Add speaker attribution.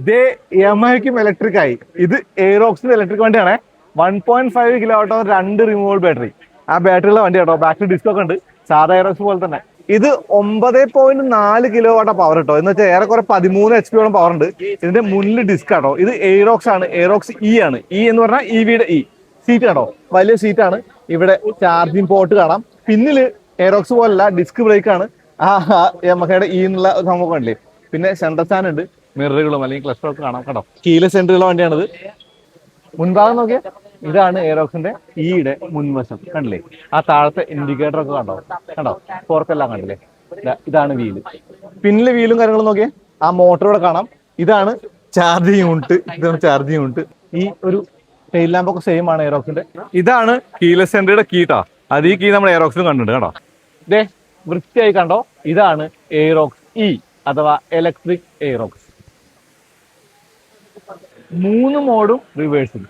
Speaker 1: ഇതേ യമഹയ്ക്കും ഇലക്ട്രിക് ആയി. ഇത് എയറോക്സിന്റെ ഇലക്ട്രിക് വണ്ടിയാണ്. One point five kilo auto രണ്ട് റിമൂവൽ ബാറ്ററി ആ ബാറ്ററിയുള്ള വണ്ടി കേട്ടോ ബാക്കിൽ ഡിസ്ക് ഒക്കെ ഉണ്ട്. സാധാ എയറോക്സ് പോലെ തന്നെ. ഇത് ഒമ്പത് പോയിന്റ് നാല് കിലോ വാട്ട പവർ കേട്ടോ എന്ന് വെച്ചാൽ ഏറെക്കുറെ പതിമൂന്ന് എച്ച് പിയോളം പവർ ഉണ്ട്. ഇതിന്റെ മുന്നിൽ ഡിസ്ക് ആട്ടോ. ഇത് എയ്റോക്സ് ആണ്. എയ്റോക്സ് ഇ ആണ്. ഇ എന്ന് പറഞ്ഞാൽ ഇ വിയുടെ ഇ സീറ്റ് ആണോ? വലിയ സീറ്റ് ആണ്. ഇവിടെ ചാർജിങ് പോർട്ട് കാണാം. പിന്നിൽ എയറോക്സ് പോലല്ല ഡിസ്ക് ബ്രേക്ക് ആണ്. ആ യമഹയുടെ ഇ എന്നുള്ള സംഭവം കണ്ടില്ലേ? പിന്നെ സെൻട്രൽ സ്റ്റാൻഡ് ഉണ്ട്. മിററുകളും അല്ലെങ്കിൽ ക്ലസ്റ്റർ ഒക്കെ കാണാം. കേട്ടോ കീല സെന്ററുള്ള വണ്ടിയാണിത്. മുൻഭാഗം നോക്കിയാൽ ഇതാണ് എയറോക്സിന്റെ ഈയുടെ മുൻവശം. കണ്ടില്ലേ? ആ താഴത്തെ ഇൻഡിക്കേറ്റർ ഒക്കെ കണ്ടോ? കണ്ടോ? പുറത്തെല്ലാം കണ്ടില്ലേ? ഇതാണ് വീൽ. പിന്നിലെ വീലും കാര്യങ്ങളും നോക്കിയേ ആ മോട്ടർ ഇവിടെ കാണാം. ഇതാണ് ചാർജിങ് യൂണിറ്റ് ഇതാണ് ചാർജിങ് യൂണിറ്റ് ഈ ഒരു ടെയിൽ ലാമ്പ് ഒക്കെ സെയിം ആണ് എയറോക്സിന്റെ ഇതാണ് കീല സെന്ററിയുടെ കീട്ടാ അത് ഈ കീ നമ്മൾ എയറോക്സിലും കണ്ടിട്ടുണ്ട് കേട്ടോ ഇതേ വൃത്തിയായി കണ്ടോ? ഇതാണ് എയറോക്സ് ഇ അഥവാ ഇലക്ട്രിക് എയറോക്സ് മൂന്ന് മോഡും റിവേഴ്സും